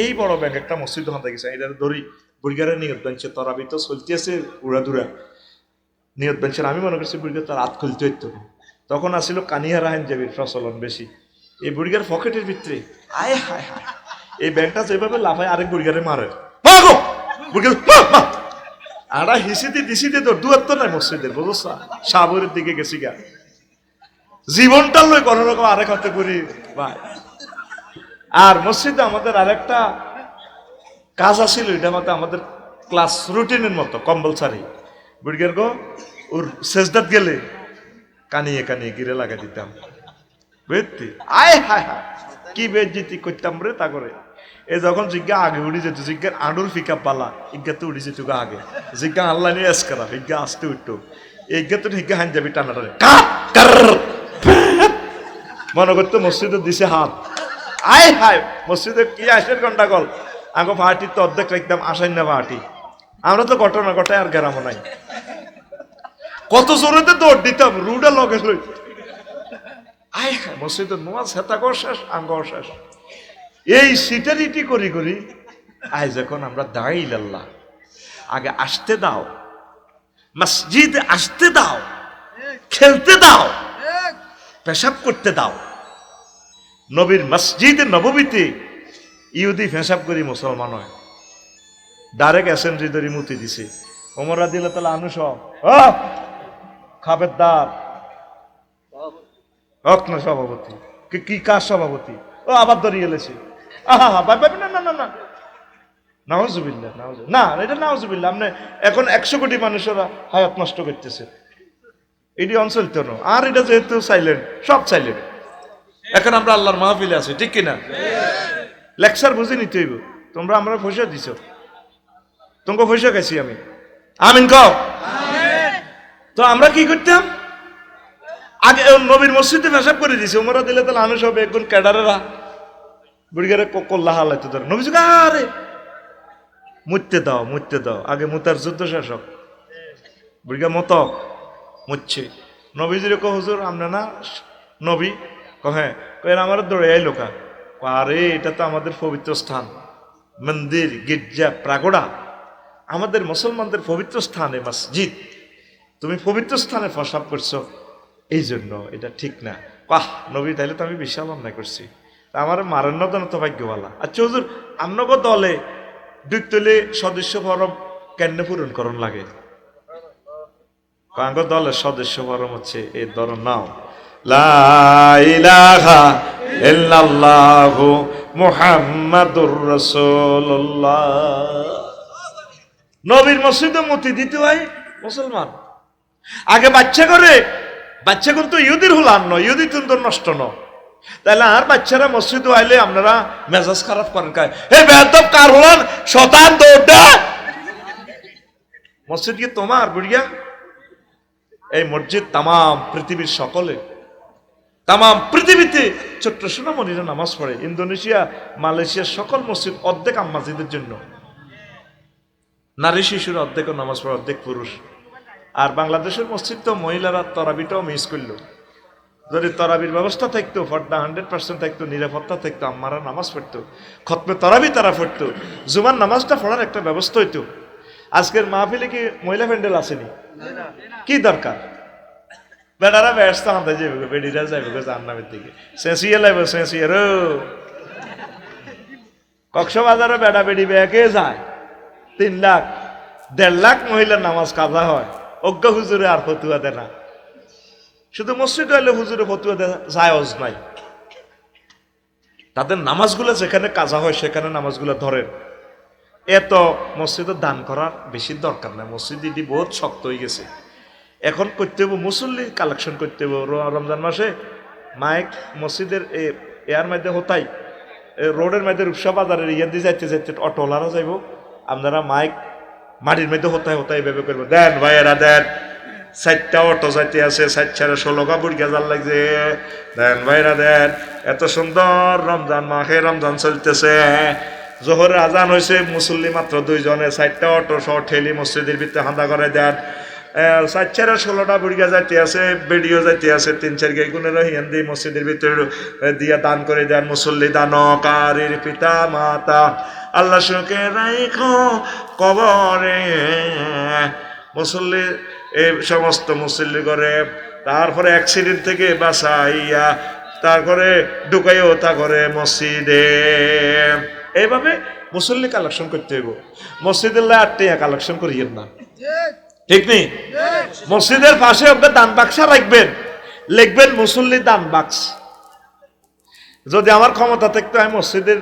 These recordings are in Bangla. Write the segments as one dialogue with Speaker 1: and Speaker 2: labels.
Speaker 1: এই বড় ব্যাংক একটা মসজিদ হাতে গেছে। এটা ধরি বুড়িগারের নিয়ত বেঞ্চে তরাবি তো চলতেছে উড়াদুরা নিয়ত বেঞ্চের আমি মনে করছি বুড়িগার তার হাত খুলতে হইতো। তখন আসছিল কানিয়া রাহেন যাবির প্রচলন বেশি। এই বুড়িগার পকেটের ভিতরে, আয় হায় হায়। এই ব্যাংকটা যেভাবে লাফায়, আরেক বুড়িগারে মারে। মাগো বুড়িগার। আড়া হিসিতে দিসিতে তো দুয়ার তো নাই মসজিদের বুঝছ সাবরের দিকে গেছি গা। জীবনটা লই কোনো রকম আরেক হাতে করি, ভাই। আর মসজিদে আমাদের আরেকটা কাজ আছিল, এটা মতো আমাদের ক্লাস রুটিনের মতো, কম্পালসারি। বুড়িগের গো, ওর শেষদাত গেলে কানিয়ে কানিয়ে গিরে লাগা দিতাম। বুঝতি? আয় হায় হায়, কি বেজ্জিতি করতাম রে তা করে। এ যখন জিজ্ঞা আগে উড়ি যেত জিজ্ঞার আডুর ফিকা পালা, ইজ্ঞা তো উড়ি যেত গা আগে। জিজ্ঞা আল্লাহ নিয়ে এস করা, ইজ্ঞা আসতে উঠতো। ইজ্ঞা তো হিজ্ঞা হান যাবি টানা টানে মনে করতো মসজিদে দিছে হাত। আয় হায় মসজিদে কি আসের কল আগে পার্টি তো অর্ধেক রাখতাম আসাই না পার্টি আমরা তো ঘটনা ঘটায় আর গেরামো নাই। কত জোরেতে দৌড় দিতাম রুডা লগে লই। আয় হায় মসজিদের নোয়া কর শেষ আঙ্গ শেষ। এই সিটারিটি করি করি আয় যখন আমরা দাঁড়াই লাল্লাহ আগে আসতে দাও। মসজিদ আসতে দাও। খেলতে দাও। পেশাব করতে দাও। নবীর মসজিদে নববীতে ইহুদি ফেসাব করি মুসলমান হয়। ডাইরেক্ট অ্যাসেম্বলি ধরে মুতি দিছে। ওমরা দিলে তাহলে আনুস খাবেরদার, হক না সভাপতি, কি কার সভাপতি? ও, আবার ধরিয়ে এলেছে। হা না না না না। না এখন কোটি নষ্ট করতেছে। আর এটা যেহেতু সাইলেন্ট সব সাইলেন্ট এখন আমরা আল্লাহর মাহফিলে আছি ঠিক কিনা? লেকচার বুঝে নিতে হইব। তোমরা আমরা পয়সা দিছ। তোমাকে পয়সা গেছি আমি। আমিন কও। তো আমরা কি করতাম? আগে নবীর মসজিদে পেশাব করে দিছে। ওমরা দিলে তাহলে আমি সব একজন ক্যাডারেরা। বুড়িগারে কল্লা হালাইতে ধরে। নবী আরে মুততে দাও মুততে দাও। আগে মুতার যুদ্ধ শেষ হোক। বুড়িগা মতক মুচ্ছে নবীজিরে কো হুজুর আমরা না নবী হ্যাঁ কয়েন আমার দৌড়ে এই লোকা আরে, এটা তো আমাদের পবিত্র স্থান। মন্দির, গির্জা, প্রাগোড়া। আমাদের মুসলমানদের পবিত্র স্থানে মসজিদ। তুমি পবিত্র স্থানে ফসাব করছ। এই জন্য এটা ঠিক না। কাহ নবী, তাইলে তো আমি বিশাল অন্যায় করছি। আমার মারেন না তো ভাগ্যওয়ালা। আচ্ছা হুজুর আমনগো দলে দুই তলে সদস্য ফরম কেন পূরণ করণ লাগে? কাঙ্গ দলের সদস্য ফরম হচ্ছে এ ধর নাও লা ইলাহা ইল্লাল্লাহু মুহাম্মাদুর রাসূলুল্লাহ। নবীর মসজিদে মতি দিতে হয় মুসলমান। আগে বাচ্চা করে, বাচ্চা কিন্তু ইহুদির হলান নয়, ইহুদি কিন্তু নষ্ট ন তাহলে আর বাচ্চারা মসজিদে আইলে আপনারা মেজাজ খারাপ করেন কায়। হে বেদব কার হলান শতান দৌড়া মসজিদ কি তোমার বুড়িয়া? এই মসজিদ তামাম পৃথিবীর সকলে তামাম পৃথিবীতে ছোট্ট সোনামণিরা নামাজ পড়ে, ইন্দোনেশিয়া, মালয়েশিয়ার সকল মসজিদ অর্ধেক আম্মাজিদের জন্য। নারী শিশুর অর্ধেক নামাজ পড়ে, অর্ধেক পুরুষ। আর বাংলাদেশের মসজিদ তো মহিলারা তরাবিটাও মিস করল। যদি তরাবির ব্যবস্থা থাকতো ফর্দা হান্ড্রেড পার্সেন্ট থাকতো, নিরাপত্তা থাকতো, আম্মারা নামাজ পড়তো, খতমে তরাবি তারা পড়তো, জুমার নামাজটা পড়ার একটা ব্যবস্থা হইতো। আজকের মাহফিলে কি মহিলা প্যান্ডেল আসেনি? কি দরকার? বেড়ারা ব্যস্ত হাতে যাবে বেডিরা যাবে জান্নামের দিকে সেঁসিয়ে লাগবে সেঁসিয়ে রো কক্সবাজারে বেড়া বেড়ি বেঁকে যায় তিন লাখ দেড় লাখ মহিলার নামাজ কাজা হয় অজ্ঞ হুজুরে আর ফতুয়া দেয় না শুধু মসজিদ হইলে হুজুরে ফতুয়া দেয় জায়জ নাই তাদের নামাজগুলো যেখানে কাজা হয় সেখানে নামাজগুলো ধরেন এত মসজিদে দান করার বেশি দরকার নাই মসজিদ ইদি বহুত শক্ত হয়ে গেছে এখন করতে হবে মুসল্লি কালেকশন করতে হবে রমজান মাসে মাইক মসজিদের এয়ার মধ্যে হতাই রোডের মধ্যে রূপসা বাজারের ইয়ে দিয়ে যাইতে যাইতে অটোওয়ালারা যাইব। আপনারা মাইক মাটির মধ্যে হতাই হতাই ভেবে করব। দেন ভাইয়েরা, দেন। চারটা অটো যাইতে আছে চার চারে ষোলো কাপড় গেজার লাগছে। দেন ভাইরা দেন। এত সুন্দর রমজান মাসে রমজান চলতেছে। জোহরের আজান হয়েছে মুসল্লি মাত্র দুইজনে চারটা অটো সহ ঠেলি মসজিদের ভিতরে হাঁদা করে দেন। চার চার ষোলোটা বুড়িগা যাইতে আছে, বেডিও যাইতে আছে তিন চার গাই গুণের হিয়ান দিয়ে মসজিদের ভিতরে দিয়া দান করে দেন মুসল্লি দান কারের পিতা মাতা আল্লাহ সুখে রাইখো কবরে। মুসল্লি এই সমস্ত মুসল্লি করে তারপরে অ্যাক্সিডেন্ট থেকে বাঁচাইয়া, তারপরে ঢুকাইও তা করে মসজিদে। এইভাবে মুসল্লি কালেকশন করতে হইব। মসজিদের লাই আটটি কালেকশন করিয়েন না। ঠিক নেই? মসজিদের পাশে আপনার দান বাক্সা রাখবেন। লিখবেন মুসল্লি দান বাক্স। যদি আমার ক্ষমতা থাকতো, আমি মসজিদের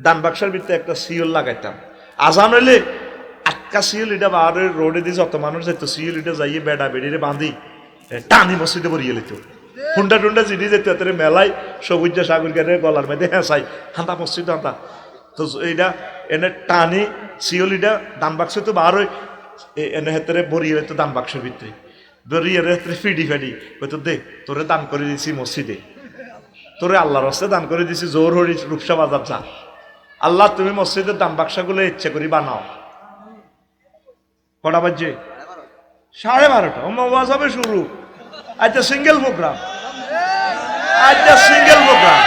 Speaker 1: দান বাক্সের ভিতরে একটা সিওল লাগাইতাম। আজান হইলে আটকা সিওল এটা বার রোডে দিয়ে যত মানুষ যেত সিওল এটা যাইয়ে বেড়া বেড়িয়ে বাঁধি টানি মসজিদে ভরিয়ে লিত হুন্ডা টুন্ডা জিডি যেত, এত মেলাই সবুজ সাগর গেলে গলার মধ্যে হেঁচাই হাঁটা মসজিদ হাঁটা তো এইটা এনে টানি সিওল এটা দান বাক্স তো বার এ- এনে হেতরে ভরিয়ে লিত দান বাক্সের ভিতরে বেরিয়ে হেতরে ফিডি ফেডি হয়তো দে তোরে দান করে দিছি মসজিদে তোরে আল্লাহর হস্তে দান করে দিছি জোর হরি রূপসা বাজার যা। আল্লাহ, তুমি মসজিদের দাম বাক্সাগুলো ইচ্ছে করি বানাও। কটা বাজছে? সাড়ে বারোটা। ওয়াজ হবে শুরু। আচ্ছা সিঙ্গেল প্রোগ্রাম আচ্ছা সিঙ্গেল প্রোগ্রাম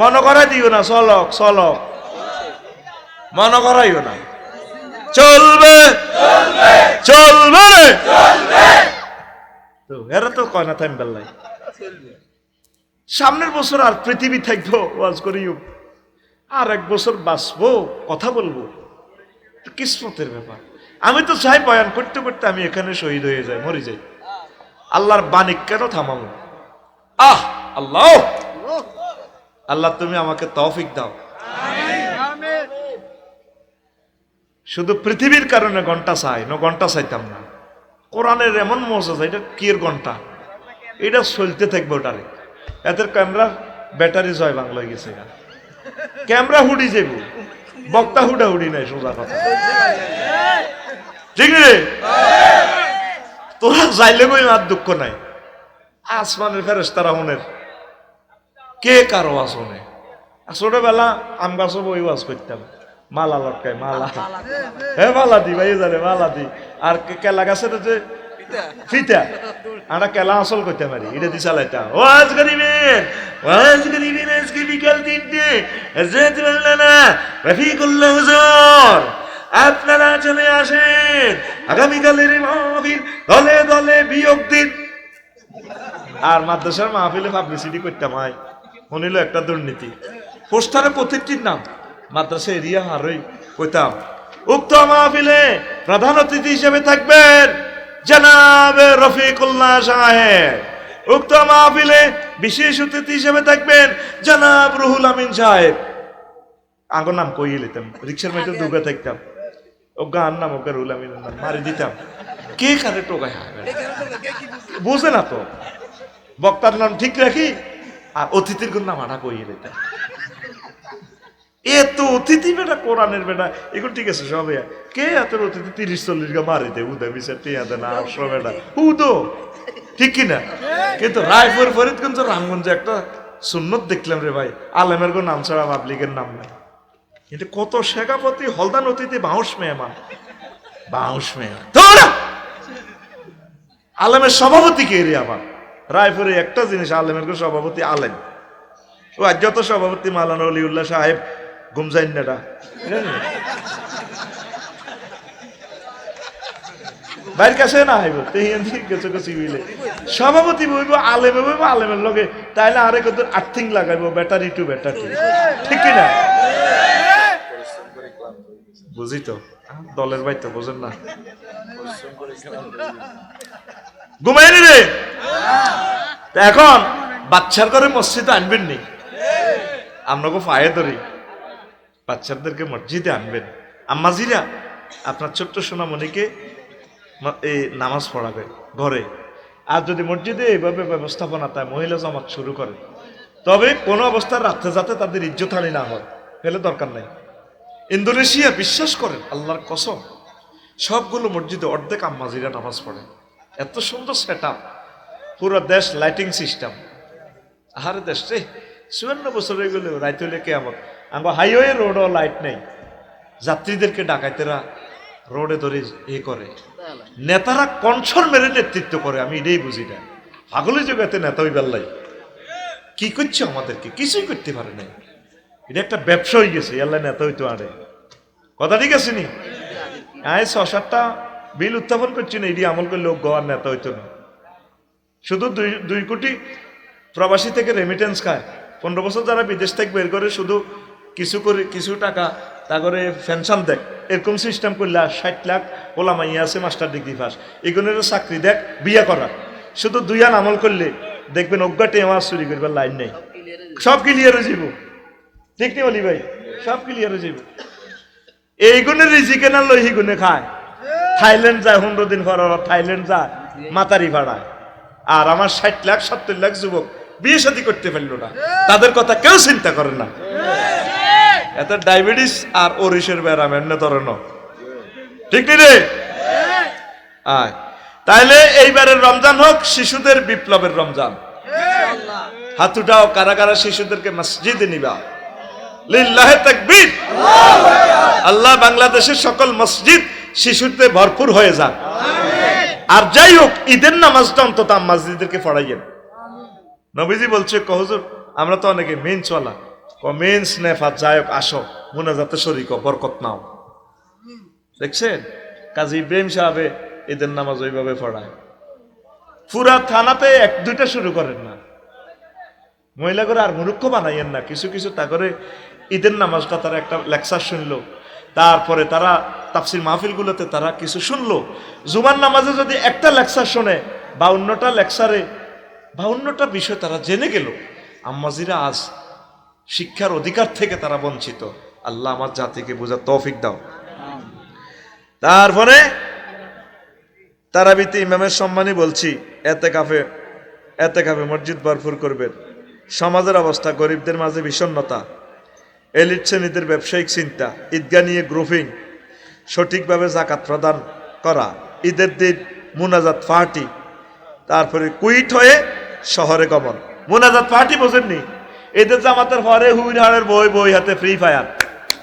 Speaker 1: মনে করাই দিও না, চলক চলক। মনে করাইও না। চলবে। চলবে। তো এরা তো কয় না থাইম বেল্লাই সামনের বছর আর পৃথিবী থাকব ওয়াজ করিও আর এক বছর বাঁচবো কথা বলব। তো কিসমতের ব্যাপার। আমি তো চাই বয়ান করতে করতে আমি এখানে শহীদ হয়ে যাই মরে যাই। আল্লাহর বাণিক কেন থামাবো? আহ আল্লাহ। আল্লাহ তুমি আমাকে তৌফিক দাও। শুধু পৃথিবীর কারণে ঘণ্টা চাই, না ঘণ্টা চাইতাম না। কোরআনের এমন মজা চাই এটা কির ঘণ্টা? এটা চলতে থাকবে ওটারে এদের ক্যামেরা ব্যাটারি জয় বাংলা গেছে ক্যামেরা হুডি যাব বক্তা হুডা হুডি নাই, সোজা কথা। ঠিক রে? তোরা যাইলে কই আর দুঃখ নাই। আসমানের ফেরেস তারা মনের কে কারও আসনে? ছোটবেলা আম গাছও বই ওয়াজ করতাম। মালা লটকায় মালা। হে মালা দি ভাই জানে মালা দি। আর কে- কেলা গাছের যে ফিতা। আমরা কেলা আসল করতে পারি এটা দি চালাইতাম ওয়াজ করিবেন ওয়াজ করিবেন আজকে বিকাল তিনটে। হজরত মাওলানা রফিকুল্লাহ হুজুর আপনারা চলে আসেন। আগামীকালের মাহফিল দলে দলে বিয়োগ দিন। আর মাদ্রাসার মাহফিলে পাবলিসিটি করতাম হয় শুনিল একটা দুর্নীতি। পোস্টারে প্রত্যেকটির নাম। মাদ্রাসা এরিয়া হারই কইতাম। উক্ত মাহফিলে প্রধান অতিথি হিসেবে থাকবেন জানাবে রফিকুল্লাহ সাহেব। উক্ত মাহফিলে বিশেষ অতিথি হিসেবে থাকবেন জানাব রুহুল আমিন সাহেব। আগর নাম কইয়ে লিতাম রিক্সার মেয়েটা ডুবে থাকতাম। ও গান নাম ওকে রুহুল আমিনের নাম মারি দিতাম। কে কারে টোকায় বুঝে? না তো। বক্তার নাম ঠিক রাখি আর অতিথির কোন নাম আটা কইয়ে দিতাম এ তো অতিথি বেটা কোরআনের বেটা ঠিক আছে, সবে কে এত অতিথি? তিরিশ, চল্লিশ গা মারি দে উদা বিচার ঠিক কিনা কিন্তু রায়পুর ফরিদগঞ্জ, রামগঞ্জে একটা সুন্নত দেখলাম রে ভাই। কোন নাম ছাড়া নাম নাই। কত শেখাপতি, হলদান অতিথি, বাউস মেহমান। বাউস তোরা আলেমের সভাপতি কে রে আবার রায়পুরে একটা জিনিস, আলেমের সভাপতি আলেম। ও আজ যত সভাপতি মালানা অলিউল্লাহ সাহেব গুমজাইন্নাটা বাইর কাছে না ঠিক গেছে গেছি বুঝলে। সভাপতি বইব, আলেমে বইব, আলেমের লগে। তাইলে আরে কত আর্থিং লাগাইব, ব্যাটারি টু ব্যাটারি। ঠিক কি না? বুঝি তো। দলের ভাই তো বোঝেন না। ঘুমাইনি রে? এখন বাচ্চার করে মসজিদ আনবেন নি? আপনাকে ফায়ে ধরি। বাচ্চাদেরকে মসজিদে আনবেন। আম্মাজিরা, আপনার ছোট্ট সোনামণিকে এই নামাজ পড়াবে ঘরে। আর যদি মসজিদে এইভাবে ব্যবস্থাপনা তাই মহিলা জমাত শুরু করে, তবে কোনো অবস্থার রাত্রে যাতে তাদের ইজ্জতহানি না হয়, ফেলে দরকার নাই। ইন্দোনেশিয়া বিশ্বাস করেন, আল্লাহর কসম, সবগুলো মসজিদে অর্ধেক আম্মাজিরা নামাজ পড়ে। এত সুন্দর সেট পুরো দেশ লাইটিং সিস্টেম। আহারে দেশ রে, চুয়ান্ন বছর হয়ে গেলেও রাইত হইলে আমার হাইওয়ে রোডও লাইট নেই। যাত্রীদেরকে ডাকাইতেরা রোডে ধরে এ করে। নেতারা কনসর মেরে নেতৃত্ব করে, আমি এটাই বুঝি না। পাগলের জগতে নেতা ওই বেল্লাই কি করছে আমাদেরকে? কিছুই করতে পারে নাই। এটা একটা ব্যবসা হয়ে গেছে আল্লাহ নেতা হইতো আরে কথা ঠিক আছে নি? আয় ছ সাতটা বিল উত্থাপন করছি না, এটি আমল করলে গোয়ার নেতা হইতো না। শুধু দুই দুই কোটি প্রবাসী থেকে রেমিটেন্স খায়। পনেরো বছর যারা বিদেশ থেকে বের করে, শুধু কিছু করে, কিছু টাকা তা করে পেনশন দেখ। এরকম সিস্টেম করলে ষাট লাখ ওলা মাইয়া আছে মাস্টার ডিগ্রি পাস এগুলোর চাকরি দেখ, বিয়ে করা। শুধু দুই আন আমল করলে দেখবেন অজ্ঞাটে আমার চুরি করবার লাইন নেই। সব ক্লিয়ার যাব ঠিক নেই অলি ভাই? সব ক্লিয়ার যাব এই গুণের রিজিকে না লই গুণে খায়। থাইল্যান্ড যায়, পনেরো দিন পর থাইল্যান্ড যায়, মাতারি ভাড়ায়। আর আমার ষাট লাখ, সত্তর লাখ যুবক বিয়ে শাদী করতে পারল না। তাদের কথা কেউ চিন্তা করে না। এত ডায়াবেটিস আর ওরিসের ব্যারাম এমনি ধরনের। ঠিক নেই? রে তাইলে এইবারের রমজান হোক, শিশুদের বিপ্লবের রমজান। হাতুটাও কারা কারা শিশুদেরকে মসজিদে নিবা। লিল্লাহে তাকবীর। আল্লাহ বাংলাদেশের সকল মসজিদ শিশুতে ভরপুর হয়ে যান আর যাই হোক, ঈদের নামাজটা অন্তত মসজিদদেরকে পড়াইয়েন। নবীজি বলছে কহজুর আমরা তো অনেকে মেন চলা ক মেন স্নেফাত যাই হোক আসো মোনাজাতে শরিক বরকত নাও। দেখছেন? কাজী ইব্রাহিম সাহেবে ঈদের নামাজ ওইভাবে পড়ায়। পুরা থানাতে এক, দুইটা শুরু করেন না। মহিলা করে আর মুরুক্ষ বানাইয়েন না। কিছু কিছু তা করে ঈদের নামাজটা তারা একটা লেকচার শুনলো। তারপরে তারা তাফসির মাহফিলগুলোতে তারা কিছু শুনলো। জুমার নামাজে যদি একটা লেকচার শোনে বা অন্যটা লেকচারে বা অন্যটা বিষয় তারা জেনে গেল। আম্মাজিরা আজ শিক্ষার অধিকার থেকে তারা বঞ্চিত। আল্লাহ আমার জাতিকে বোঝার তৌফিক দাও। তারপরে তারাবিতে ইমামের সম্মানই বলছি এতে কাফে এতে কাফে মসজিদ ভরপুর করবেন। সমাজের অবস্থা গরিবদের মাঝে বিষণ্ণতা। এলিট শ্রেণীদের ব্যবসায়িক চিন্তা ঈদগাহ নিয়ে গ্রুপিং, সঠিকভাবে জাকাত প্রদান করা, ঈদের দিন মুনাজাত পার্টি, তারপরে কুইট হয়ে শহরে গমন। মুনাজাত পার্টি বোঝেননি? এদের জামাতের হরে হুইর হাড়ের বই বই হাতে ফ্রি ফায়ার।